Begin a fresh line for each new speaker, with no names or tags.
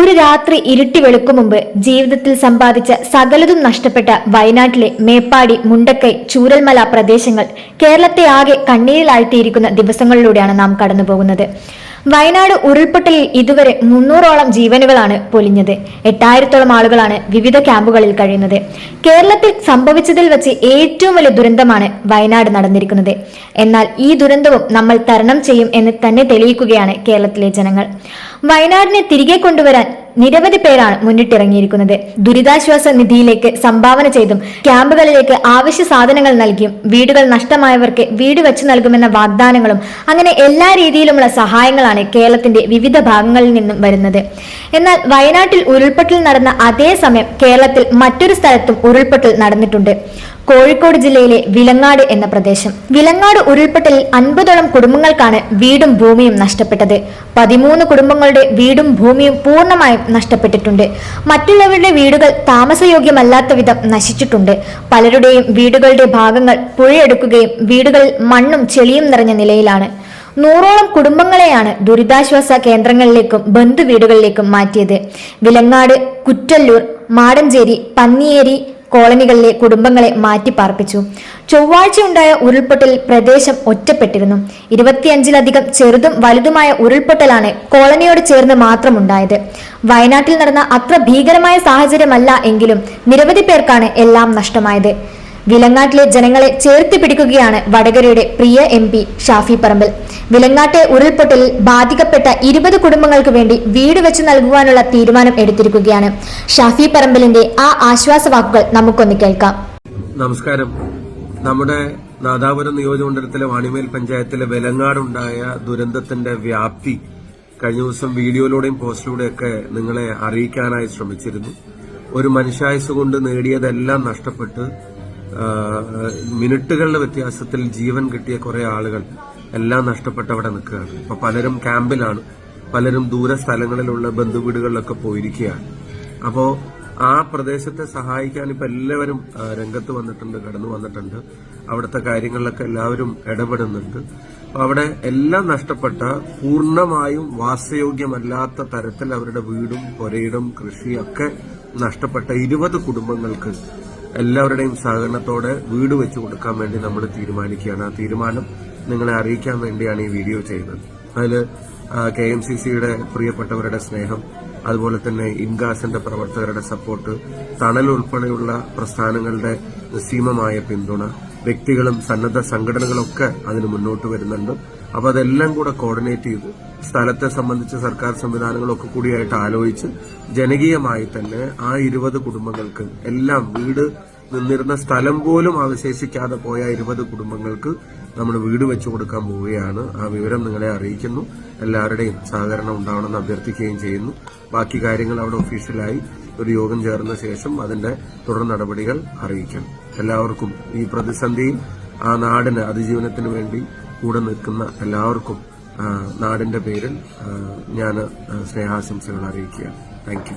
ഒരു രാത്രി ഇരുട്ടി വെളുക്കും മുമ്പ് ജീവിതത്തിൽ സമ്പാദിച്ച സകലതും നഷ്ടപ്പെട്ട വയനാട്ടിലെ മേപ്പാടി മുണ്ടക്കൈ ചൂരൽമല പ്രദേശങ്ങൾ കേരളത്തെ ആകെ കണ്ണീരിലാഴ്ത്തിയിരിക്കുന്ന ദിവസങ്ങളിലൂടെയാണ് നാം കടന്നുപോകുന്നത്. വയനാട് ഉരുൾപൊട്ടലിൽ ഇതുവരെ മുന്നൂറോളം ജീവനുകളാണ് പൊലിഞ്ഞത്. എട്ടായിരത്തോളം ആളുകളാണ് വിവിധ ക്യാമ്പുകളിൽ കഴിയുന്നത്. കേരളത്തിൽ സംഭവിച്ചതിൽ വെച്ച് ഏറ്റവും വലിയ ദുരന്തമാണ് വയനാട് നടന്നിരിക്കുന്നത്. എന്നാൽ ഈ ദുരന്തവും നമ്മൾ തരണം ചെയ്യും എന്ന് തന്നെ തെളിയിക്കുകയാണ് കേരളത്തിലെ ജനങ്ങൾ. വയനാടിനെ തിരികെ കൊണ്ടുവരാൻ നിരവധി പേരാണ് മുന്നിട്ടിറങ്ങിയിരിക്കുന്നത്. ദുരിതാശ്വാസ നിധിയിലേക്ക് സംഭാവന ചെയ്തും ക്യാമ്പുകളിലേക്ക് ആവശ്യ സാധനങ്ങൾ നൽകിയും വീടുകൾ നഷ്ടമായവർക്ക് വീട് വെച്ചു നൽകുമെന്ന വാഗ്ദാനങ്ങളും അങ്ങനെ എല്ലാ രീതിയിലുമുള്ള സഹായങ്ങളാണ് കേരളത്തിന്റെ വിവിധ ഭാഗങ്ങളിൽ നിന്നും വരുന്നത്. എന്നാൽ വയനാട്ടിൽ ഉരുൾപൊട്ടൽ നടന്ന അതേ സമയം കേരളത്തിൽ മറ്റൊരു സ്ഥലത്തും ഉരുൾപൊട്ടൽ നടന്നിട്ടുണ്ട്. കോഴിക്കോട് ജില്ലയിലെ വിലങ്ങാട് എന്ന പ്രദേശം. വിലങ്ങാട് ഉരുൾപൊട്ടലിൽ അൻപതോളം കുടുംബങ്ങൾക്കാണ് വീടും ഭൂമിയും നഷ്ടപ്പെട്ടത്. പതിമൂന്ന് കുടുംബങ്ങളുടെ വീടും ഭൂമിയും പൂർണമായും നഷ്ടപ്പെട്ടിട്ടുണ്ട്. മറ്റുള്ളവരുടെ വീടുകൾ താമസയോഗ്യമല്ലാത്ത വിധം നശിച്ചിട്ടുണ്ട്. പലരുടെയും വീടുകളുടെ ഭാഗങ്ങൾ പുഴയെടുക്കുകയും വീടുകളിൽ മണ്ണും ചെളിയും നിറഞ്ഞ നിലയിലാണ്. നൂറോളം കുടുംബങ്ങളെയാണ് ദുരിതാശ്വാസ കേന്ദ്രങ്ങളിലേക്കും ബന്ധുവീടുകളിലേക്കും മാറ്റിയത്. വിലങ്ങാട് കുറ്റല്ലൂർ മാടഞ്ചേരി പന്നിയേരി കോളനികളിലെ കുടുംബങ്ങളെ മാറ്റിപ്പാർപ്പിച്ചു. ചൊവ്വാഴ്ച ഉണ്ടായ ഉരുൾപൊട്ടൽ പ്രദേശം ഒറ്റപ്പെട്ടിരുന്നു. ഇരുപത്തിയഞ്ചിലധികം ചെറുതും വലുതുമായ ഉരുൾപൊട്ടലാണ് കോളനിയോട് ചേർന്ന് മാത്രമുണ്ടായത്. വയനാട്ടിൽ നടന്ന അത്ര ഭീകരമായ സാഹചര്യമല്ല എങ്കിലും നിരവധി പേർക്കാണ് എല്ലാം നഷ്ടമായത്. വിലങ്ങാട്ടിലെ ജനങ്ങളെ ചേർത്ത് പിടിക്കുകയാണ് വടകരയുടെ പ്രിയ എം പി ഷാഫി പറമ്പിൽ. വിലങ്ങാട്ടെ ഉരുൾപൊട്ടലിൽ ബാധിക്കപ്പെട്ട ഇരുപത് കുടുംബങ്ങൾക്ക് വേണ്ടി വീട് വെച്ച് നൽകുവാനുള്ള തീരുമാനം എടുത്തിരിക്കുകയാണ്. ഷാഫി പറമ്പിലിന്റെ ആ ആശ്വാസ വാക്കുകൾ നമുക്കൊന്ന് കേൾക്കാം.
നമസ്കാരം. നമ്മുടെ നാദാപുരം നിയോജകമണ്ഡലത്തിലെ വാണിമേൽ പഞ്ചായത്തിലെ വിലങ്ങാടുണ്ടായ ദുരന്തത്തിന്റെ വ്യാപ്തി കഴിഞ്ഞ ദിവസം വീഡിയോയിലൂടെയും പോസ്റ്റിലൂടെയൊക്കെ നിങ്ങളെ അറിയിക്കാനായി ശ്രമിച്ചിരുന്നു. ഒരു മനുഷ്യായുസ് കൊണ്ട് നേടിയതെല്ലാം നഷ്ടപ്പെട്ട് മിനിറ്റുകളുടെ വ്യത്യാസത്തിൽ ജീവൻ കിട്ടിയ കുറെ ആളുകൾ എല്ലാം നഷ്ടപ്പെട്ട് അവിടെ നിൽക്കുകയാണ്. ഇപ്പൊ പലരും ക്യാമ്പിലാണ്. പലരും ദൂര സ്ഥലങ്ങളിലുള്ള ബന്ധുവീടുകളിലൊക്കെ പോയിരിക്കുകയാണ്. അപ്പോ ആ പ്രദേശത്തെ സഹായിക്കാൻ ഇപ്പൊ എല്ലാവരും രംഗത്ത് വന്നിട്ടുണ്ട് കടന്നു വന്നിട്ടുണ്ട്. അവിടുത്തെ കാര്യങ്ങളിലൊക്കെ എല്ലാവരും ഇടപെടുന്നുണ്ട്. അവിടെ എല്ലാം നഷ്ടപ്പെട്ട പൂർണമായും വാസയോഗ്യമല്ലാത്ത തരത്തിൽ അവരുടെ വീടും പുരയിടും കൃഷിയൊക്കെ നഷ്ടപ്പെട്ട ഇരുപത് കുടുംബങ്ങൾക്ക് എല്ലാവരുടെയും സഹകരണത്തോടെ വീട് വെച്ചു കൊടുക്കാൻ വേണ്ടി നമ്മൾ തീരുമാനിക്കുകയാണ്. ആ തീരുമാനം നിങ്ങളെ അറിയിക്കാൻ വേണ്ടിയാണ് ഈ വീഡിയോ ചെയ്യുന്നത്. അതിൽ കെ എം സി സിയുടെ പ്രിയപ്പെട്ടവരുടെ സ്നേഹം അതുപോലെ തന്നെ ഇൻഗാസിന്റെ പ്രവർത്തകരുടെ സപ്പോർട്ട് തണൽ ഉൾപ്പെടെയുള്ള പ്രസ്ഥാനങ്ങളുടെ നിസ്സീമമായ പിന്തുണ വ്യക്തികളും സന്നദ്ധ സംഘടനകളൊക്കെ അതിന് മുന്നോട്ട് വരുന്നുണ്ട്. അപ്പൊ അതെല്ലാം കൂടെ കോർഡിനേറ്റ് ചെയ്ത് സ്ഥലത്തെ സംബന്ധിച്ച് സർക്കാർ സംവിധാനങ്ങളൊക്കെ കൂടിയായിട്ട് ആലോചിച്ച് ജനകീയമായി തന്നെ ആ ഇരുപത് കുടുംബങ്ങൾക്ക് എല്ലാം വീട് നിന്നിരുന്ന സ്ഥലം പോലും അവശേഷിക്കാതെ പോയ ഇരുപത് കുടുംബങ്ങൾക്ക് നമ്മൾ വീട് വെച്ചു കൊടുക്കാൻ പോവുകയാണ്. ആ വിവരം നിങ്ങളെ അറിയിക്കുന്നു. എല്ലാവരുടെയും സഹകരണം ഉണ്ടാവണമെന്ന് അഭ്യർത്ഥിക്കുകയും ചെയ്യുന്നു. ബാക്കി കാര്യങ്ങൾ അവിടെ ഒഫീഷ്യലായി ഒരു യോഗം ചേർന്ന ശേഷം അതിന്റെ തുടർ നടപടികൾ അറിയിക്കും എല്ലാവർക്കും ഈ പ്രതിസന്ധിയിൽ ആ നാടിന് അതിജീവനത്തിന് വേണ്ടി കൂടെ നിൽക്കുന്ന എല്ലാവർക്കും നാടിന്റെ പേരിൽ ഞാൻ സ്നേഹാശംസകൾ അറിയിക്കുകയാണ്. താങ്ക്